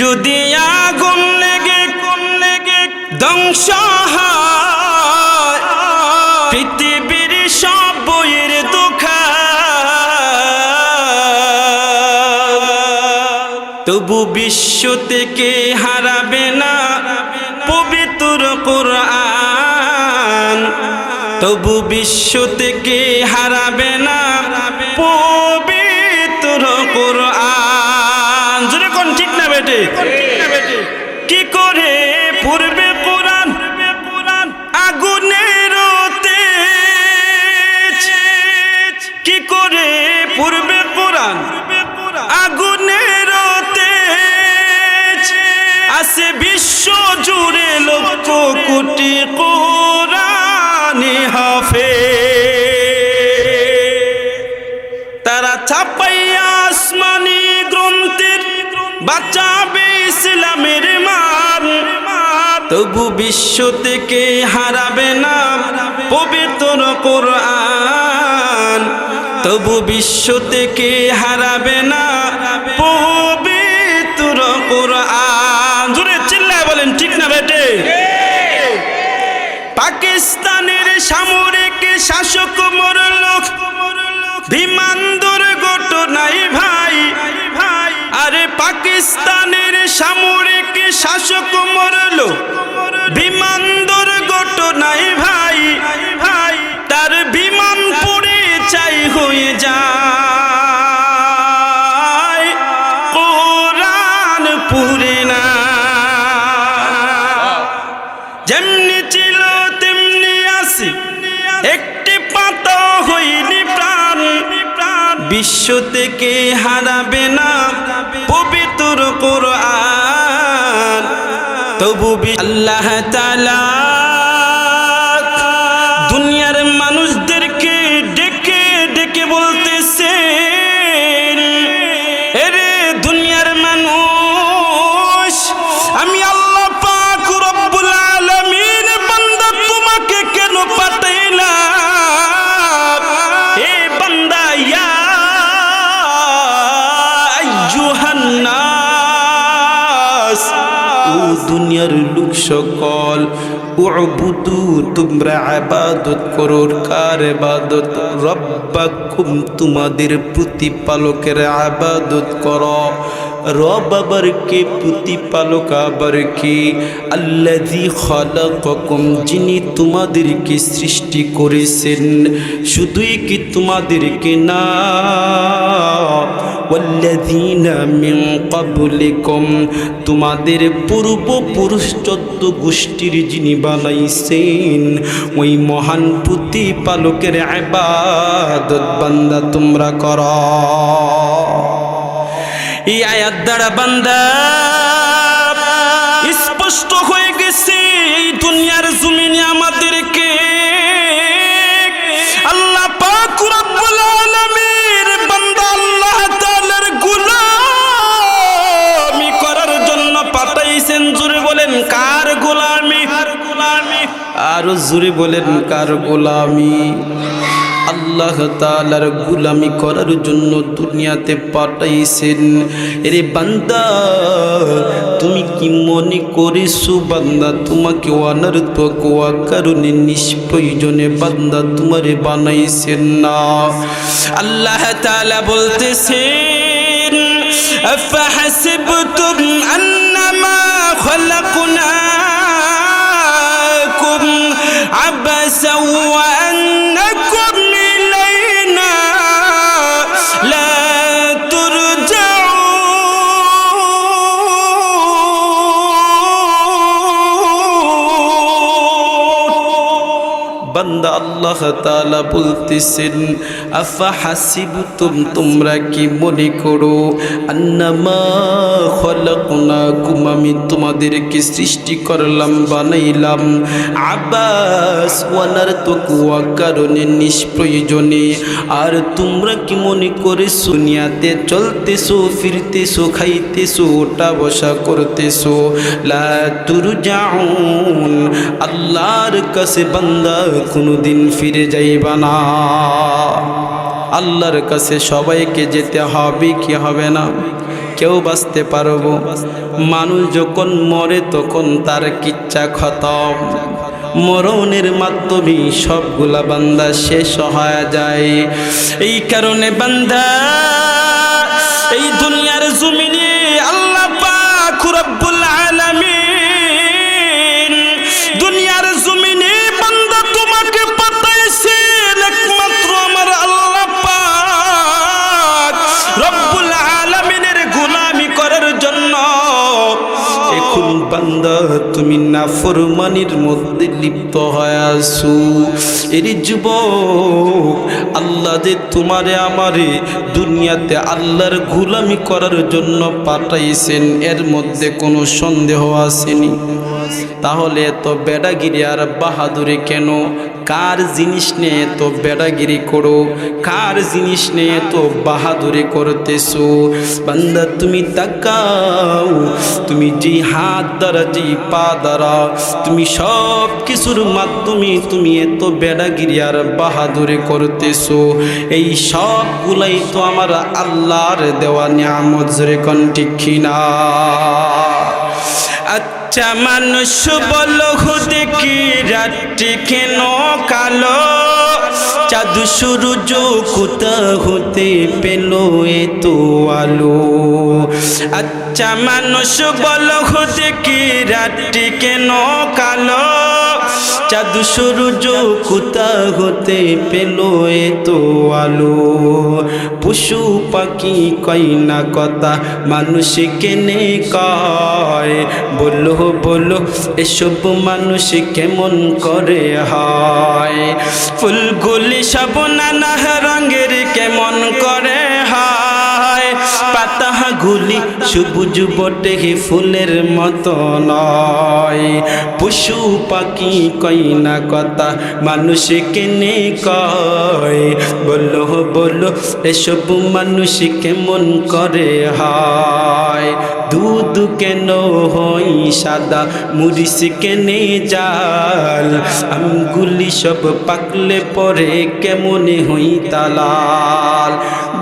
যদি আগুন লেগে কোন লেগে ধ্বংস হয়, পৃথিবীর সব বইয়ের তবু বিশ্ব থেকে হারাবে না পবিত্র কোরআন। তবু বিশ্ব থেকে হারাবে কোটি কোরআনে হাফে তারা ছাপাইয়া আসমানি গ্রন্থের, বাঁচাবে ইসলামের মান। তবু বিশ্ব থেকে হারাবে না পবিত্র কোরআন। তবু বিশ্ব থেকে হারাবে না পাকিস্তানের সামরিক শাসক মরল বিমান দুর্ঘটনায় ভাই আরে পাকিস্তানের সামরিক শাসক মরল বিমান দুর্ঘটনায় ভাই ভাই। তার বিমান পুড়ে চাই হয়ে যায়। বিশ্ব থেকে হারাবে না। পবিত্র কোরআন। তবু আল্লাহ তাআলা দুনিয়ার লোক সকল। উবুদু তোমরা আবাদত করো কার আবাদত? রব্বাকুম তোমাদের প্রতিপালকের আবাদত করো। রব আবার কে প্রতিপালক আবার কে আল্লাজি খালাকাকুম, যিনি তোমাদেরকে সৃষ্টি করেছেন। শুধুই কি তোমাদেরকে না? মিন ক্বাবলিকুম, তোমাদের পূর্বপুরুষ চোদ্দ গোষ্ঠীর যিনি বানাইছেন, ওই মহান প্রতিপালকের ইবাদত বান্দা তোমরা করো। এই আয়াত দ্বারা বান্দা স্পষ্ট হয়ে গেছে এই দুনিয়ার জমিনে আমাদেরকে। আল্লাহ পাক রব্বুল আলামিন বান্দা আল্লাহ তাআলার গোলামি করার জন্য পাঠাইছেন। জোরে বলেন কার গোলামি? কার গোলামি? আর জোরে বলেন কার গোলামি? আল্লাহ তালার গুলামি করার জন্য দুনিয়াতে পাঠাইছেন এরে বান্দা তুমি কি মনে করেছো বান্দা তোমাকে অনার্থ কোয়া কারণে নিষ্প্রয়োজনে বান্দা তোমারে বানাইছেন না আল্লাহ তালা বলতেছেন أفحسبتم أنما خلقناكم عبسا وأنكم আল্লাহ তাআলা বলতেছেন, আফা হাসিবতুম, তোমরা কি মনে করো আন্নামা খলাকনাকুম, আমি তোমাদেরকে সৃষ্টি করলাম, বানাইলাম আবাস তো কুয়া কারণে নিষ্প্রয়োজনে। আর তোমরা কি মনে করে দুনিয়াতে চলতেছো, ফিরতেছো, খাইতেছো, ওটা বসা করতেছো? লা তুরজাউন, আল্লাহর কাছে বান্দা কোনোদিন ফিরে যাইবা না। আল্লাহর কাছে সবাইকে যেতে হবে, কি হবে না? কেউ বাঁচতে পারব। মানুষ যখন মরে তখন তার কিচ্ছা খতম। মরণের মাধ্যমে সবগুলা বান্দা শেষ হয়ে যায়। এই কারণে বান্দা, এই দুনিয়ার জমিনে নাফরমানির মধ্যে লিপ্ত হয়ে আসু এর যুব আল্লাহ যে তোমারে আমারে দুনিয়াতে আল্লাহর গুলামি করার জন্য পাঠাইছেন, এর মধ্যে কোনো সন্দেহ আসেনি। তাহলে এত বেড়াগিরি আর বাহাদুরে কেন? কার জিনিস নিয়ে এত বেড়াগিরি করো? কার জিনিস নিয়ে এত বাহাদুরি করতেছো? বান্দা, তুমি তাকাও। তুমি যে হাত দ্বারা যে পা দ্বারা, তুমি সব কিছুর মাধ্যমে তুমি এত বেড়াগিরি আর বাহাদুরি করতেছো। এই সবগুলাই তো আমার আল্লাহর দেওয়া নিয়ামত, জোরে কোন ঠিক কিনা? আচ্ছা মানুষ বলো কি রাত্রি কেন কালো? চাঁদ সূর্য কোথা হতে পেল এত আলো। আচ্ছা মানুষ বলো কি রাত্রি কেন কালো? চাঁদ সূর্য কোথা হতে পেল এত আলো। পশু পাখি কই না কথা, মানুষ কেনে কয়? বলো বলো, এসব মানুষ কেমন করে হয়? ফুলগুলি সব নানা রঙের কেমন করে পাতাগুলি সবুজ বটে ফুলের মতো নয়। পশু পাখি কই না কথা, মানুষ কেনে কয়? বলো বলো, এসব মানুষ কেমন করে হয়? দুধ কেন হই সাদা মুরিস কেনে জাল? আমগুলি সব পাকলে পরে কেমনে হই তালাল?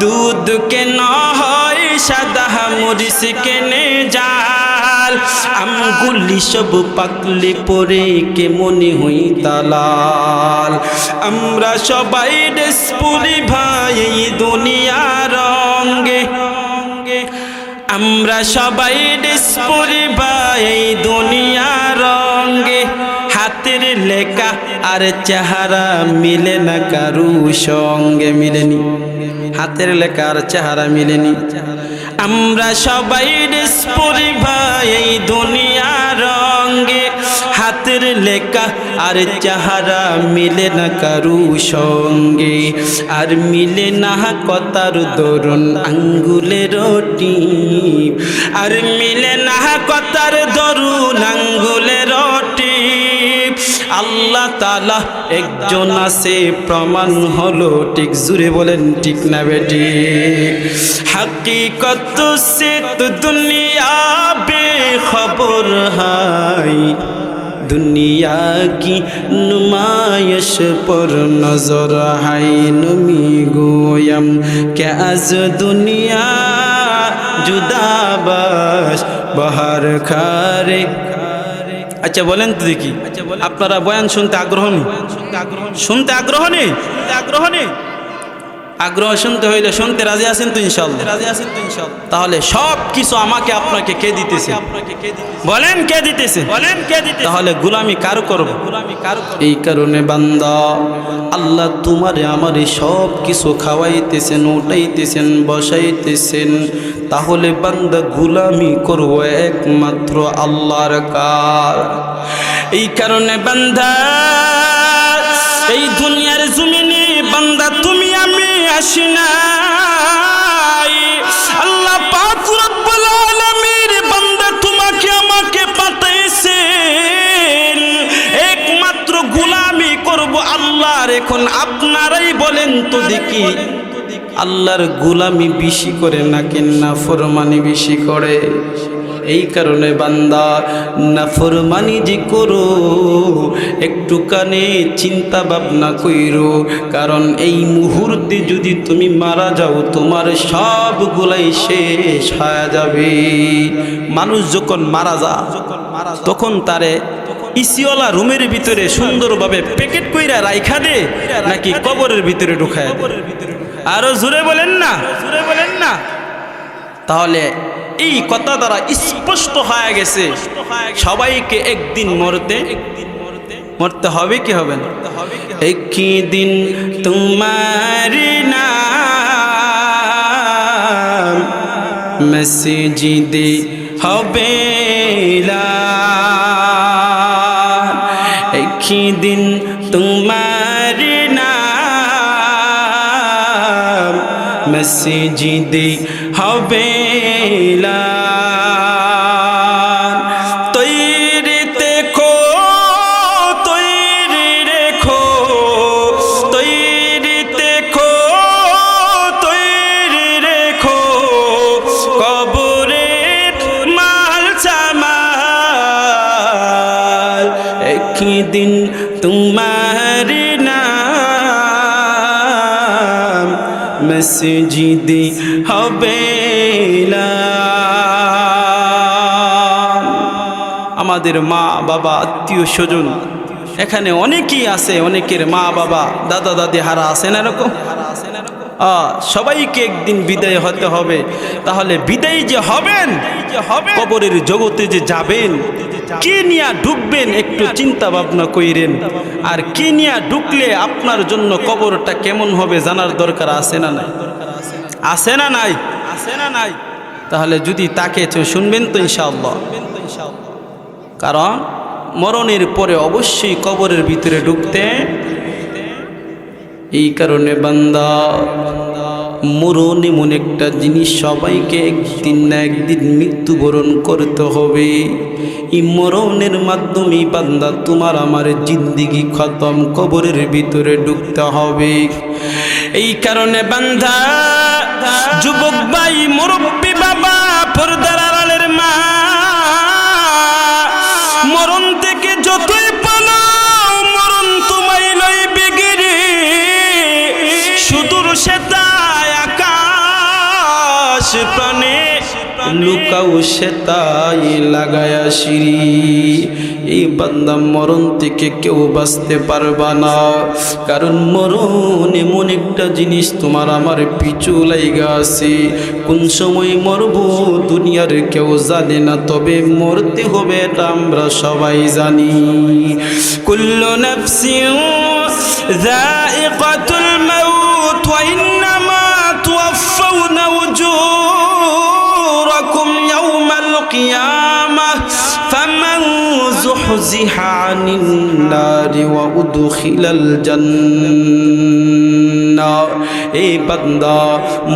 দুধ কেন হয় সাদা মুরিস কেনে জাল। আমগুলি সব পাকলে পরে কেমনে হই তালাল আমরা সবাই ডেসপুরি ভাই, এই দুনিয়ার রঙ্গে আমরা সবাই ডিসপুরি ভাই দুনিয়া রঙ্গে হাতের লেখা আর চেহারা মিলে না কারু সঙ্গে মিলেনি। হাতের লেখা আর চেহারা মিলেনি। আমরা সবাই ডিসপুরি ভাই দুনিয়া রঙ্গে হাতের লেখা আর চেহারা মিলে না কারু সঙ্গে। আর মিলে না কথার দরুন আঙ্গুলের টিপ আর মিলে না কথার দরুন আঙ্গুলের আল্লাহ তালা একজন আছে, প্রমাণ হলো, ঠিক জুড়ে বলেন, ঠিক না বেটি? হাকিকত সে তো দুনিয়া বে খবর হাই। দুনিয়া কি নুমায়শ পর নজর হাই? নুমি গোয়ম, কে আজ দুনিয়া জুদাবাস, বহার খারে আচ্ছা বলেন তো দেখি। আপনারা বয়ান শুনতে আগ্রহ? নেই শুনতে আগ্রহ? নেই আগ্রহ? নেই আগ্রহ শুনতে হইলে শুনতে রাজি আছেন তো ইনশাল্লাহ রাজি আছেন তো ইনশাল্লাহ তাহলে সব কিছু আমাকে আপনাকে কে দিতেছে? বলেন কে দিতেছে? বলেন কে দিতেছে? তাহলে গুলামি কার করব গুলামি কার এই কারণে বান্দা আল্লাহ তোমারে আমারে সব কিছু খাওয়াইতেছেন উঠাইতেছেন বসাইতেছেন। তাহলে বান্দা গুলামি করব একমাত্র আল্লাহর কার। এই কারণে বান্দা এই দুনিয়ার জমিনে আসি নাই। আল্লাহ পাক রব্বুল আলামিন বান্দা তোমাকে আমাকে পাঠাইছেন। একমাত্র গোলামি করব আল্লাহর। এখন আপনারাই বলেন তো দেখি, আল্লাহর গোলামি বেশি করে নাকি না ফরমানি বেশি করে? এই কারণে বান্দা নাফরমানি যে করো একটুখানি চিন্তা ভাবনা কইরো। কারণ এই মুহূর্তে যদি তুমি মারা যাও, তোমার সবগুলাই শেষ হয়ে যাবে। মানুষ যখন মারা যা তখন তারে ইসিওয়ালা রুমের ভিতরে সুন্দরভাবে প্যাকেট কইরা রাইখা দে, নাকি কবরের ভিতরে ঢুকায় আরও জোরে বলেন না জোরে বলেন না। তাহলে এই কথা দ্বারা স্পষ্ট হয়ে গেছে। সবাইকে একদিন মরতে মরতে হবে কি হবে না? একই দিন তোমার নাম মসজিদে হবে একই দিন তোমার নাম মসজিদে মসজিদে হবে আমাদের মা বাবা, আত্মীয় স্বজন, এখানে অনেকেই আছে, অনেকের মা বাবা, দাদা দাদি হারা আছে না এরকম? সবাইকে একদিন বিদায় হতে হবে। তাহলে বিদায় যে হবেন, কবরের জগতে যে যাবেন কি নিয়ে ঢুকবেন একটু চিন্তা ভাবনা কইরেন। আর কি নিয়ে ঢুকলে আপনার জন্য কবরটা কেমন হবে জানার দরকার আছে না নাই? আছে না নাই? আছে না নাই? তাহলে যদি তাকে চো- শুনবেন তো ইনশাআল্লাহ। কারণ মরণের পরে অবশ্যই কবরের ভিতরে ঢুকতে এই কারণে বান্দা মরণ এমন একটা জিনিস সবাইকে একদিন না একদিন মৃত্যুবরণ করতে হবে। এই মরণের মাধ্যমে বান্দা তোমার আমার জিন্দিগি খতম কবরের ভিতরে ঢুকতে হবে। এই কারণে বান্দা, যুবক ভাই, মুরব্বী বাবা পর্দার আড়ালের মা, মরণ থেকে যতই পালাও, মরণ তোমায় লইবে গিরে সুদূর সেতায় আকাশ প্রাণে লুকাও সেতাই লাগায়া সিঁড়ি। এই বান্দা মরণ থেকে কেউ বাঁচতে পারবা না। কারণ মরণ এমন একটা জিনিস তোমার আমার পিছু লাইগা আছে। কোন সময় মরব দুনিয়ার কেউ জানে না, তবে মরতে হবে এটা আমরা সবাই জানি। কুল্লু নাফসিন যায়িকাতুল زحزح عن النار وأدخل الجنة এই বান্দা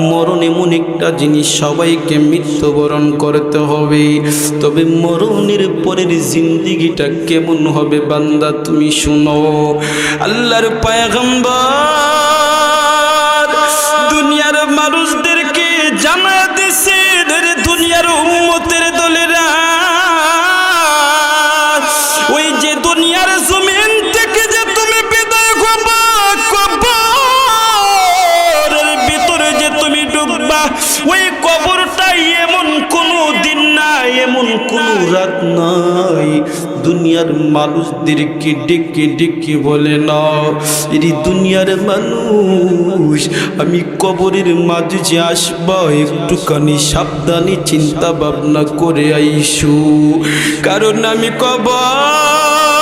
মরণ এমন একটা জিনিস সবাইকে মৃত্যুবরণ করতে হবে তবে মরণের পরের জিন্দিগিটা কেমন হবে বান্দা তুমি শুনো আল্লাহর পায়গম্বর দুনিয়ার মানুষদেরকে জানা রাত নাই। দুনিয়ার মানুষদেরকে ডেকে ডেকে বলে, না, এরি দুনিয়ার মানুষ, আমি কবরের মাঝে যে আসবা, একটুখানি সাবধানে চিন্তা ভাবনা করে আইসু। কারণ আমি কবর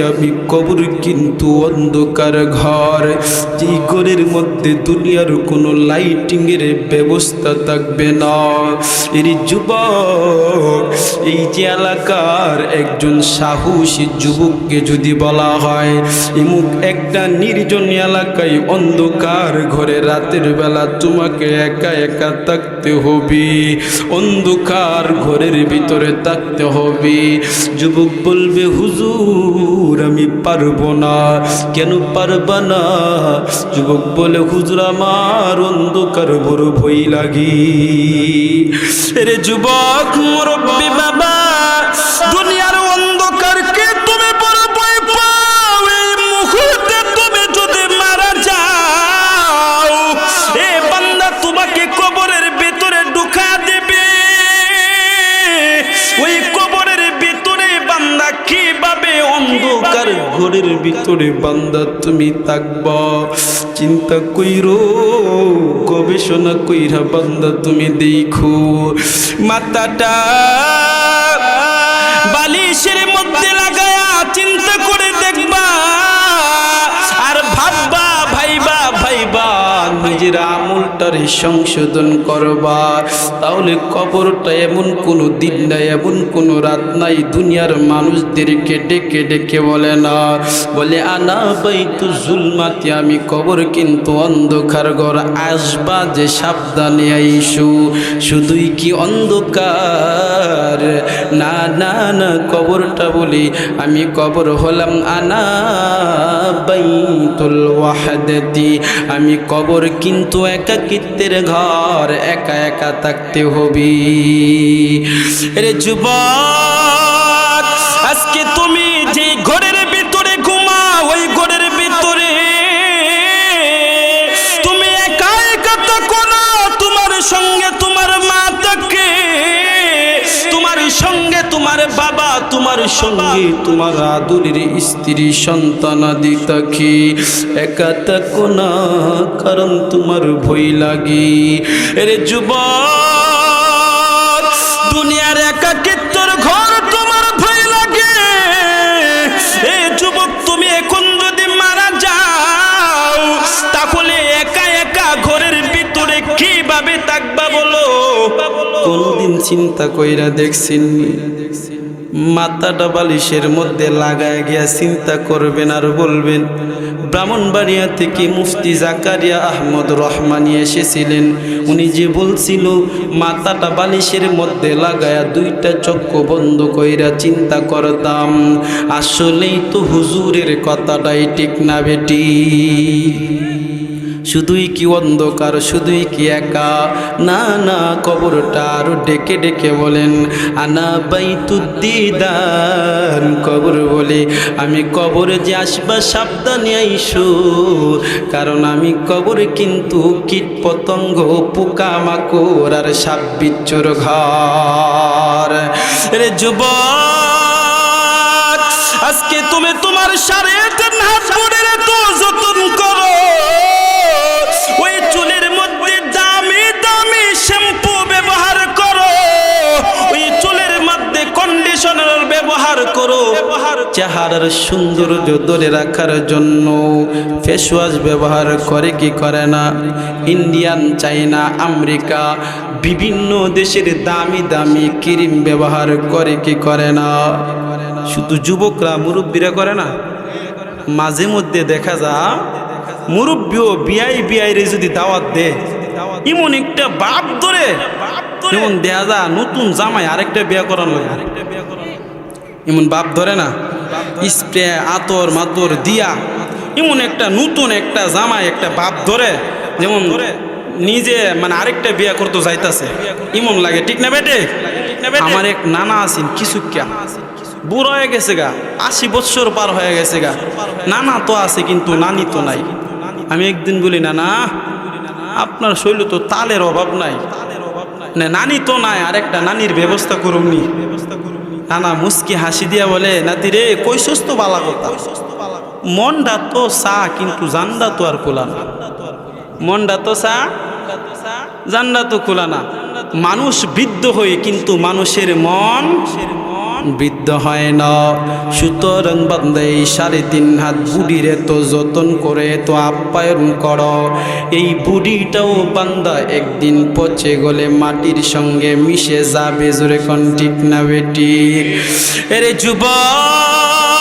আমি কবর কিন্তু অন্ধকার ঘর। যেই ঘরের মধ্যে দুনিয়ার কোনো লাইটিং এর ব্যবস্থা থাকবে না। এর যুবক, এই যে এলাকার একজন সাহসী যুবককে যদি বলা হয় এমুক একটা নির্জন এলাকায় অন্ধকার ঘরে রাতের বেলা তোমাকে একা একা থাকতে হবে। অন্ধকার ঘরের ভিতরে থাকতে হবে। যুবক বলবে, হুজুর আমি পারব না। কেন পারব না? যুবক বলে, হুজুর, আমার অন্ধকার বড় ভই লাগি। রে যুবক, মুরব্বী বাবা অন্ধকার ঘরের ভিতরে বান্দা, তুমি থাকব। চিন্তা কইরো, গবেষণা কইরা বান্দা, তুমি দেখো। মাথাটা বালিশের মধ্যে লাগায়া চিন্তা করে দেখবা। আর ভাববা, ভাইবা ভাইবা, নিজের আমলটার সংশোধন করবা তাহলে কবরটা এমন কোনো দিন নাই, এমন কোনো রাত নাই, দুনিয়ার মানুষদেরকে ডেকে ডেকে বলে না। বলে, আনা বাইতু জুলমাতি, আমি কবর কিন্তু অন্ধকার ঘর, আসবা যে সাবধানে আইসু। শুধুই কি অন্ধকার? না না না, কবরটা বলি, আমি কবর হলাম আনা বাইতুল ওয়াহাদাতি, আমি কবর কিন্তু একাকিত্বের ঘর একা একা থাকতে হবি। রে যুবক সঙ্গে, তোমার আদরের স্ত্রী সন্তানাদি থাকে একা থাকো না কারণ তোমার ভয় লাগে। এরে যুবক, দুনিয়ার একাকিত্বর ঘর তোমার ভয় লাগে। এ যুবক, তুমি এখন যদি মারা যাও, তাহলে একা একা ঘরের ভিতরে কীভাবে থাকবা বলো? কোনদিন চিন্তা কইরা দেখছেন মাথাটা বালিশের মধ্যে লাগায় গিয়া চিন্তা করবেন আর বলবেন, ব্রাহ্মণবাড়িয়া থেকে মুফতি জাকারিয়া আহমদ রহমানি এসেছিলেন। উনি যে বলছিল, মাথাটা বালিশের মধ্যে লাগায়া দুইটা চক্ষু বন্ধ কইরা চিন্তা করতাম, আসলেই তো হুজুরের কথাটাই ঠিক না বেটি। শুধুই কি অন্ধকার, শুধুই কি একা? না না, কবরটা আরও ডেকে ডেকে বলেন, আনা বাইতুদ্দিদান কবর বলে। আমি কবরে যে আসবা সাবধানে আইসো, কারণ আমি কবরে কিন্তু কীট পতঙ্গ পোকা মাকড় আর সাপ বিচ্ছুর ঘর। রে যুবক, আজকে তুমি তোমার সারে হাত করো। চেহারার সৌন্দর্য ধরে রাখার জন্য ফেস ওয়াশ ব্যবহার করে কি করে না? ইন্ডিয়ান চাইনা আমেরিকা বিভিন্ন দেশের দামি দামি ক্রিম ব্যবহার করে কি করে না? শুধু যুবকরা মুরব্বীরা করে না? মাঝে মধ্যে দেখা যা মুরব্বীও বিআই বিয়াই রে যদি দাওয়াত দে, এমন একটা বাপ ধরে, যেমন দেয়া যা নতুন জামাই আরেকটা বিয়া করানো লাগে। এমন বাপ ধরে না। স্প্রে, আতর, মাতর দিয়া এমন একটা নতুন একটা জামাই, একটা বাপ ধরে, যেমন নিজে মানে আরেকটা বিয়া করতে যাইতাছে। এমন লাগে, ঠিক না বেটে? আমার এক নানা আছেন কিছু কিয়া বুড়ো হয়ে গেছে গা, আশি বছর পার হয়ে গেছে গা। নানা তো আছে কিন্তু নানি তো নাই। আমি একদিন বলি না না আপনার শৈল তো তালের অভাব নাই। না, নানি তো নাই, আরেকটা নানির ব্যবস্থা করুন নি। নানা মুস্কি হাসি দিয়া বলে, নাতি রে কই সুস্থ বালা কথা? মনটা তো চা, কিন্তু জানডা তো আর খোলা না। মনটা তো চা, জানডা তো খোলা না। মানুষ বৃদ্ধ হয়ে কিন্তু মানুষের মন বৃদ্ধ হয় না। সুতরাং বান্দা সাড়ে তিন হাত বুড়িরে তো যতন করে তো আপ্যায়ন কর। এই বুড়িটাও বান্দা একদিন পচে গলে মাটির সঙ্গে মিশে যাবে জোরে কন ঠিক না বেটি এরে যুবক!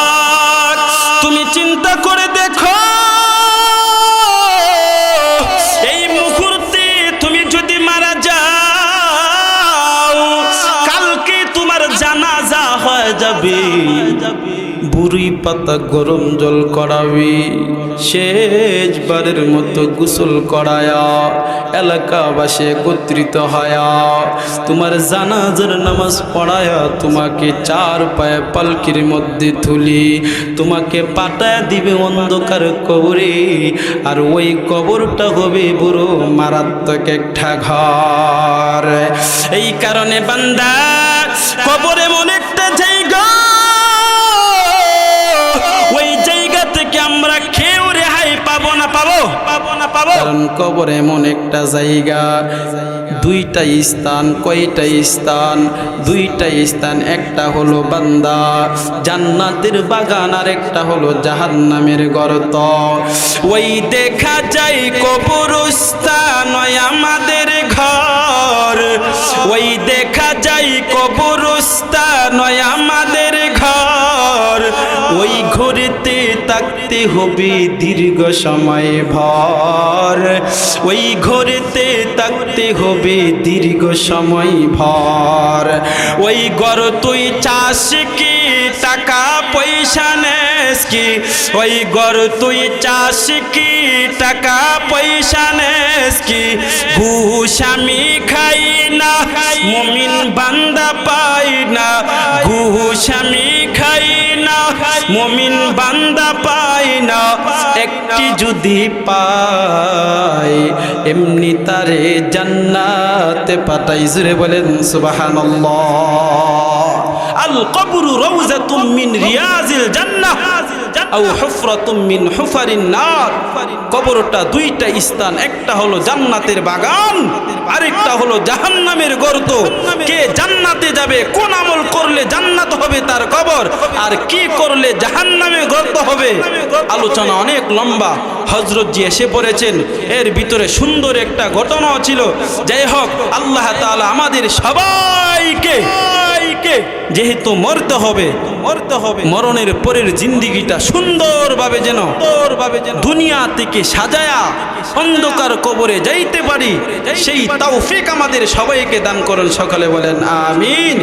পাতা গরম জল করাবি, শেষবারের মতো গোসল করায়া, এলাকাবাসী একত্রিত হয়া। তোমার জানাজার নামাজ পড়ায়া তোমাকে চার পায়ে পালকির মধ্যে তুলি, তোমাকে পাটায় দিবে অন্ধকার কবরে, আর ওই কবরটা হবে বুড়ো মারাত্মক একটা ঘর। এই কারণে বান্দা, কবর এমন একটা পাবো? কারণ কবর এমন একটা জায়গা। দুইটা স্থান কয়টা স্থান? দুইটা স্থান একটা হলো বান্দা। জান্নাতের বাগান আর একটা হলো জাহান্নামের গর্ত। ওই দেখা যায় কবরস্থান আমাদের ঘর। ওই দেখা যায় কবরস্থান আমাদের ঘর। ওই ঘরেতে থাকতে হবে দীর্ঘ সময় ভর। ওই ঘরেতে থাকতে হবে দীর্ঘ সময় ভর। ওই ঘর তুই চাষ কি, টাকা পয়সা নেস কি? ওই ঘর তুই চাষ কি, টাকা পয়সা নেস কি? ঘুষ আমি খাই না, মমিন বান্দা পাই না। ঘুষ আমি খাই না মমিন বান্দা পাই না। একটি যদি পাই এমনি তারে জান্নাতে পাতাই জুড়ে বলেন, সুবহানাল্লাহ। আল কবরু রৌজা মিন রিয়াজিল জান্নাহ। আও হুফরাতুম হুফারিন নার। কবরটা দুইটা স্থান, একটা হলো জান্নাতের বাগান, আরেকটা হলো জাহান্নামের গর্ত। কে জান্নাতে যাবে, কোন আমল করলে জান্নাত হবে তার কবর, আর কি করলে জাহান্নামে গর্ত হবে? আলোচনা অনেক লম্বা। হজরত জি এসে পড়েছেন। এর ভিতরে সুন্দর একটা ঘটনাও ছিল। যাই হোক আল্লাহ তাআলা আমাদের সবাইকে যেহেতু মরতে হবে মরতে হবে। মরণের পরের জিন্দিগিটা সুন্দরভাবে যেন সুন্দরভাবে যেন দুনিয়া থেকে সাজায়া অন্ধকার কবরে যাইতে পারি সেই ফেক আমাদের সবাইকে দান করুন সকালে বলেন আমিন।